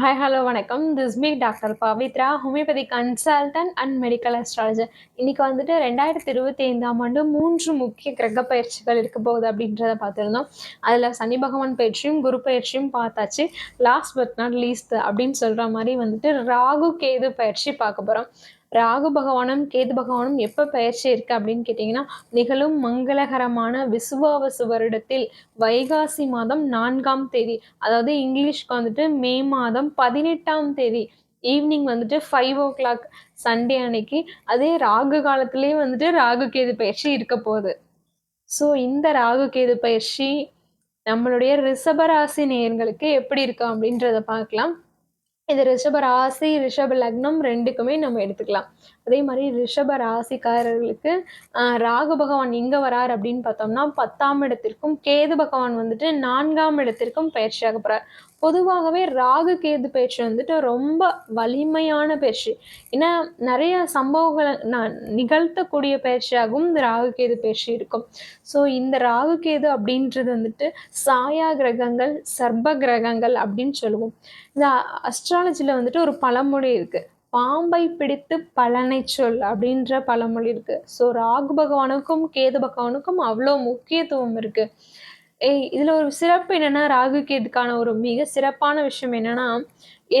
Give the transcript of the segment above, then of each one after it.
Hi hello வணக்கம். This me doctor Pavithra homeopathy consultant and medical astrologer இன்னைக்கு வந்துட்டு ரெண்டாயிரத்தி இருபத்தி ஐந்தாம் ஆண்டு மூன்று முக்கிய கிரக பயிற்சிகள் இருக்க போகுது அப்படின்றத பார்த்துருந்தோம். அதில் சனி பகவான் பயிற்சியும் குரு பயிற்சியும் பார்த்தாச்சு. லாஸ்ட் பட் நாட் லீஸ்ட் அப்படின்னு சொல்கிற மாதிரி வந்துட்டு ராகு கேது பயிற்சி பார்க்க போகிறோம் ராகு பகவானும் கேது பகவானும் எப்போ பயிற்சி இருக்கு அப்படின்னு கேட்டிங்கன்னா நிகழும் மங்களகரமான விசுவாவசு வருடத்தில் வைகாசி மாதம் நான்காம் தேதி அதாவது இங்கிலீஷ்க்கு வந்துட்டு மே மாதம் பதினெட்டாம் தேதி ஈவினிங் வந்துட்டு ஃபைவ் ஓ கிளாக் சண்டே அன்னைக்கு அதே ராகு காலத்துலேயே வந்துட்டு ராகு கேது பயிற்சி இருக்க போகுது. ஸோ இந்த ராகு கேது பயிற்சி நம்மளுடைய ரிஷபராசி நேயர்களுக்கு எப்படி இருக்கும் அப்படின்றத பார்க்கலாம். இது ரிஷப ராசி ரிஷப லக்னம் ரெண்டுக்குமே நம்ம எடுத்துக்கலாம். அதே மாதிரி ரிஷப ராசிக்காரர்களுக்கு ராகு பகவான் இங்கே வரார் அப்படின்னு பார்த்தோம்னா பத்தாம் இடத்திற்கும் கேது பகவான் வந்துட்டு நான்காம் இடத்திற்கும் பயிற்சியாக போகிறார் பொதுவாகவே ராகு கேது பயிற்சி வந்துட்டு ரொம்ப வலிமையான பயிற்சி. ஏன்னா நிறைய சம்பவங்களை நான் நிகழ்த்தக்கூடிய பயிற்சியாகவும் இந்த ராகு கேது பயிற்சி இருக்கும். ஸோ இந்த ராகு கேது அப்படின்றது வந்துட்டு சாயா கிரகங்கள் சர்ப கிரகங்கள் அப்படின்னு சொல்லுவோம். இந்த அஸ்ட்ராலஜியில் வந்துட்டு ஒரு பழமொழி இருக்குது பாம்பை பிடித்து பலனை சொல் அப்படின்ற பழமொழி இருக்கு. ஸோ ராகு பகவானுக்கும் கேது பகவானுக்கும் அவ்வளோ முக்கியத்துவம் இருக்கு. ஏய் இதில் ஒரு சிறப்பு என்னென்னா ராகு கேதுக்கான ஒரு மிக சிறப்பான விஷயம் என்னென்னா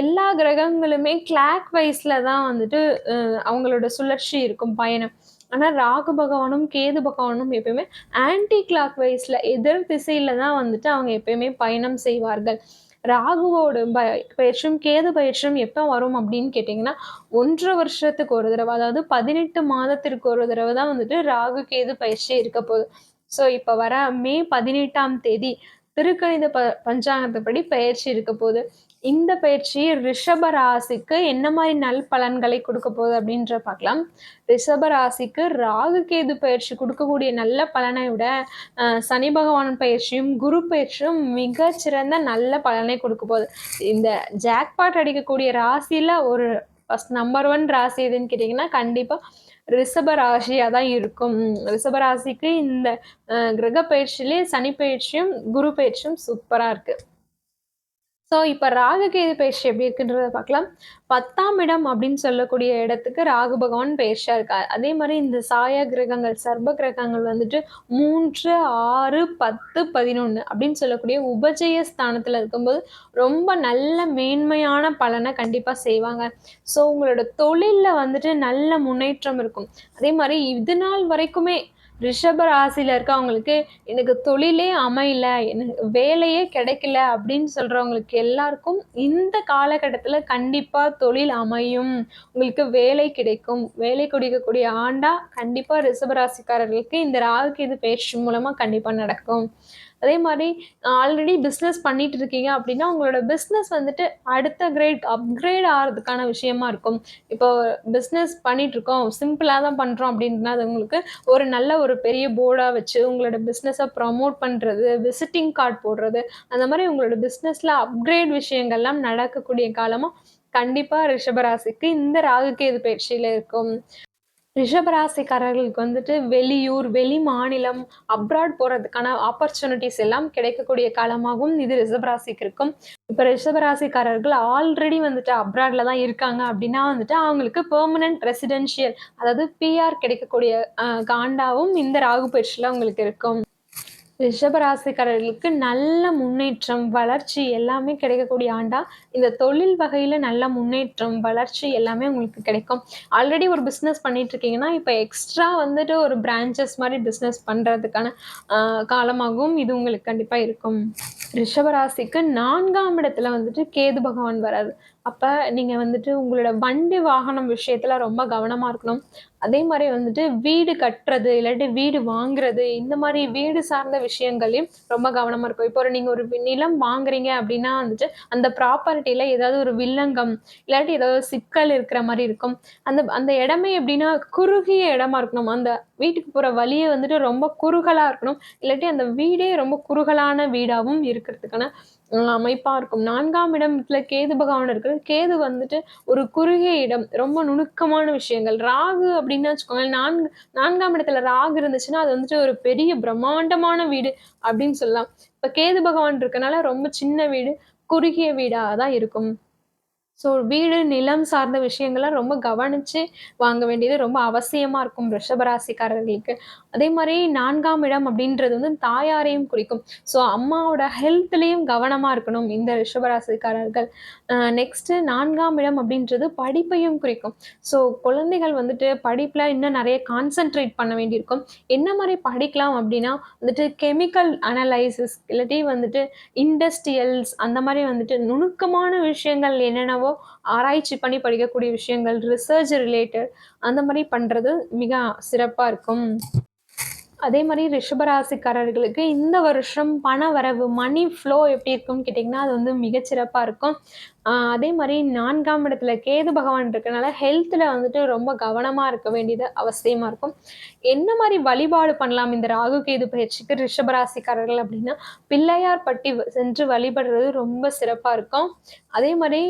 எல்லா கிரகங்களுமே கிளாக் வைஸில் தான் வந்துட்டு அவங்களோட சுழற்சி இருக்கும் பயணம். ஆனால் ராகு பகவானும் கேது பகவானும் எப்பயுமே ஆன்டி கிளாக் வைஸில் எதிர் திசையில் தான் வந்துட்டு அவங்க எப்பயுமே பயணம் செய்வார்கள். ராகுவோட ப பயிற்சியும் கேது பயிற்சியும் எப்போ வரும் அப்படின்னு கேட்டிங்கன்னா ஒன்றரை வருஷத்துக்கு ஒரு தடவை அதாவது பதினெட்டு மாதத்திற்கு ஒரு தடவை தான் வந்துட்டு ராகு கேது பயிற்சி இருக்க போகுது. ஸோ இப்போ வர மே பதினெட்டாம் தேதி திருக்கணித ப பஞ்சாங்கத்தைப்படி பயிற்சி இருக்க போகுது. இந்த பயிற்சி ரிஷப ராசிக்கு என்ன மாதிரி நல் பலன்களை கொடுக்க போகுது அப்படின்ற பார்க்கலாம். ரிஷப ராசிக்கு ராகு கேது பயிற்சி கொடுக்கக்கூடிய நல்ல பலனை விட சனி பகவான் பயிற்சியும் குரு பயிற்சியும் மிக சிறந்த நல்ல பலனை கொடுக்க போகுது. இந்த ஜாக்பாட் அடிக்கக்கூடிய ராசியில ஒரு ஃபஸ்ட் நம்பர் ஒன் ராசி எதுன்னு கேட்டிங்கன்னா கண்டிப்பாக ரிஷபராசியாக தான் இருக்கும். ரிஷபராசிக்கு இந்த கிரக பயிற்சியிலே சனி பயிற்சியும் குரு பயிற்சியும் சூப்பராக இருக்குது ஸோ இப்போ ராகுகேது பயிற்சி எப்படி இருக்குன்றத பார்க்கலாம். பத்தாம் இடம் அப்படின்னு சொல்லக்கூடிய இடத்துக்கு ராகு பகவான் பயிற்சியாக இருக்கார். அதே மாதிரி இந்த சாய கிரகங்கள் சர்ப கிரகங்கள் வந்துட்டு மூன்று ஆறு பத்து பதினொன்று அப்படின்னு சொல்லக்கூடிய உபஜய ஸ்தானத்தில் இருக்கும்போது ரொம்ப நல்ல மேன்மையான பலனை கண்டிப்பாக செய்வாங்க. ஸோ உங்களோட தொழிலில் வந்துட்டு நல்ல முன்னேற்றம் இருக்கும். அதே மாதிரி இது நாள் வரைக்குமே ரிஷப ராசியில் இருக்கவங்களுக்கு எனக்கு தொழிலே அமையல எனக்கு வேலையே கிடைக்கல அப்படின்னு சொல்கிறவங்களுக்கு எல்லாருக்கும் இந்த காலகட்டத்தில் கண்டிப்பாக தொழில் அமையும். உங்களுக்கு வேலை கிடைக்கும். வேலை கொடுக்கக்கூடிய ஆண்டா கண்டிப்பாக ரிஷபராசிக்காரர்களுக்கு இந்த ராகுக்கு இது பயிற்சி மூலமாக கண்டிப்பாக நடக்கும். அதே மாதிரி ஆல்ரெடி பிஸ்னஸ் பண்ணிட்டு இருக்கீங்க அப்படின்னா உங்களோட பிஸ்னஸ் வந்துட்டு அடுத்த கிரேட் அப்கிரேட் ஆகிறதுக்கான விஷயமா இருக்கும். இப்போ பிஸ்னஸ் பண்ணிட்டு இருக்கோம் சிம்பிளாக தான் பண்ணுறோம் அப்படின்னா அது உங்களுக்கு ஒரு நல்ல ஒரு பெரிய போர்டாக வச்சு உங்களோட பிஸ்னஸை ப்ரமோட் பண்ணுறது விசிட்டிங் கார்டு போடுறது அந்த மாதிரி உங்களோட பிஸ்னஸில் அப்கிரேட் விஷயங்கள்லாம் நடக்கக்கூடிய காலமாக கண்டிப்பாக ரிஷபராசிக்கு இந்த ராகுகேது பயிற்சியில் இருக்கும். ரிஷபராசிக்காரர்களுக்கு வந்துட்டு வெளியூர் வெளி மாநிலம் அப்ராட் போகிறதுக்கான ஆப்பர்ச்சுனிட்டிஸ் எல்லாம் கிடைக்கக்கூடிய காலமாகவும் இது ரிஷபராசிக்கு இருக்கும். இப்போ ரிஷபராசிக்காரர்கள் ஆல்ரெடி வந்துட்டு அப்ராடில் தான் இருக்காங்க அப்படின்னா வந்துட்டு அவங்களுக்கு பெர்மனன்ட் ரெசிடென்ஷியல் அதாவது பிஆர் கிடைக்கக்கூடிய காண்டாவும் இந்த ராகு பயிற்சியில் அவங்களுக்கு இருக்கும். ரிஷபராசிக்காரர்களுக்கு நல்ல முன்னேற்றம் வளர்ச்சி எல்லாமே கிடைக்கக்கூடிய ஆண்டா. இந்த தொழில் வகையில் நல்ல முன்னேற்றம் வளர்ச்சி எல்லாமே உங்களுக்கு கிடைக்கும். ஆல்ரெடி ஒரு பிஸ்னஸ் பண்ணிட்டு இருக்கீங்கன்னா இப்போ எக்ஸ்ட்ரா வந்துட்டு ஒரு பிரான்ச்சஸ் மாதிரி பிஸ்னஸ் பண்ணுறதுக்கான காலமாகவும் இது உங்களுக்கு கண்டிப்பாக இருக்கும். ரிஷபராசிக்கு நான்காம் இடத்துல வந்துட்டு கேது பகவான் வராது அப்போ நீங்கள் வந்துட்டு உங்களோட வண்டி வாகனம் விஷயத்தில் ரொம்ப கவனமாக இருக்கணும். அதே மாதிரி வந்துட்டு வீடு கட்டுறது இல்லாட்டி வீடு வாங்குறது இந்த மாதிரி வீடு சார்ந்த விஷயங்களையும் ரொம்ப கவனமாக இருக்கும் இப்போ ஒரு நீங்கள் ஒரு நிலம் வாங்குறீங்க அப்படின்னா வந்துட்டு அந்த ப்ராப்பர்ட்டியில் ஏதாவது ஒரு வில்லங்கம் இல்லாட்டி ஏதாவது சிக்கல் இருக்கிற மாதிரி இருக்கும். அந்த அந்த இடமே எப்படின்னா குறுகிய இடமா இருக்கணும். அந்த வீட்டுக்கு போகிற வழியே வந்துட்டு ரொம்ப குறுகலாக இருக்கணும். இல்லாட்டி அந்த வீடே ரொம்ப குறுகலான வீடாகவும் இருக்கிறதுக்கான அமைப்பாக இருக்கும் நான்காம் இடத்துல கேது பகவான் இருக்கிறது கேது வந்துட்டு ஒரு குறுகிய இடம் ரொம்ப நுணுக்கமான விஷயங்கள். ராகு அப்படின்னு வச்சுக்கோங்களேன் நான்கு நான்காம் இடத்துல ராகு இருந்துச்சுன்னா அது வந்துட்டு ஒரு பெரிய பிரம்மாண்டமான வீடு அப்படின்னு சொல்லலாம். இப்போ கேது பகவான் இருக்கனால ரொம்ப சின்ன வீடு குறுகிய வீடாக தான் இருக்கும். ஸோ வீடு, நிலம் சார்ந்த விஷயங்கள ரொம்ப கவனித்து வாங்க வேண்டியது ரொம்ப அவசியமாக இருக்கும் ரிஷபராசிக்காரர்களுக்கு. அதே மாதிரி நான்காம் இடம் அப்படின்றது வந்து தாயாரையும் குறிக்கும். ஸோ அம்மாவோட ஹெல்த்லேயும் கவனமாக இருக்கணும் இந்த ரிஷபராசிக்காரர்கள். நெக்ஸ்ட்டு நான்காம் இடம் அப்படின்றது படிப்பையும் குறிக்கும். ஸோ குழந்தைகள் வந்துட்டு படிப்பில் இன்னும் நிறைய கான்சென்ட்ரேட் பண்ண வேண்டியிருக்கும். என்ன மாதிரி படிக்கலாம் அப்படின்னா, வந்துட்டு கெமிக்கல் அனலைசிஸ் இல்லாட்டி வந்துட்டு இண்டஸ்ட்ரியல்ஸ் அந்த மாதிரி வந்துட்டு நுணுக்கமான விஷயங்கள் என்னென்னவோ ஆராய்ச்சி பண்ணி படிக்கக்கூடிய விஷயங்கள், ரிசர்ச் ரிலேட்டட் அந்த மாதிரி பண்றது மிக சிறப்பாக இருக்கும். அதே மாதிரி ரிஷபராசிக்காரர்களுக்கு இந்த வருஷம் பண வரவு, மணி ஃப்ளோ எப்படி இருக்கும்னு கேட்டிங்கன்னா அது வந்து மிகச்சிறப்பாக இருக்கும். அதே மாதிரி நான்காம் இடத்துல கேது பகவான் இருக்கனால, ஹெல்த்தில் வந்துட்டு ரொம்ப கவனமாக இருக்க வேண்டியது அவசியமாக இருக்கும். என்ன மாதிரி வழிபாடு பண்ணலாம் இந்த ராகு, கேது பயிற்சிக்கு ரிஷபராசிக்காரர்கள் அப்படின்னா, பிள்ளையார்பட்டி பட்டி சென்று வழிபடுறது ரொம்ப சிறப்பாக இருக்கும். அதே மாதிரி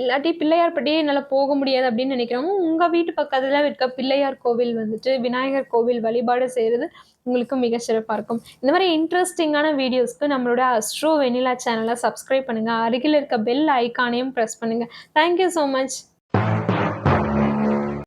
இல்லாட்டி இல்லாட்டி பிள்ளையார்பட்டியே என்னால் போக முடியாது அப்படின்னு நினைக்கிறோமோ உங்கள் வீட்டு பக்கத்தில் இருக்க பிள்ளையார் கோவில் வந்துட்டு விநாயகர் கோவில் வழிபாடு செய்கிறது உங்களுக்கு மிக சிறப்பா இருக்கும். இந்த மாதிரி இன்ட்ரெஸ்டிங்கான வீடியோஸ்க்கு நம்மளோட அஸ்ட்ரோ வெண்ணிலா சேனலை சப்ஸ்கிரைப் பண்ணுங்க. அருகில் இருக்க பெல் ஐக்கானையும் பிரஸ் பண்ணுங்க. Thank you so much.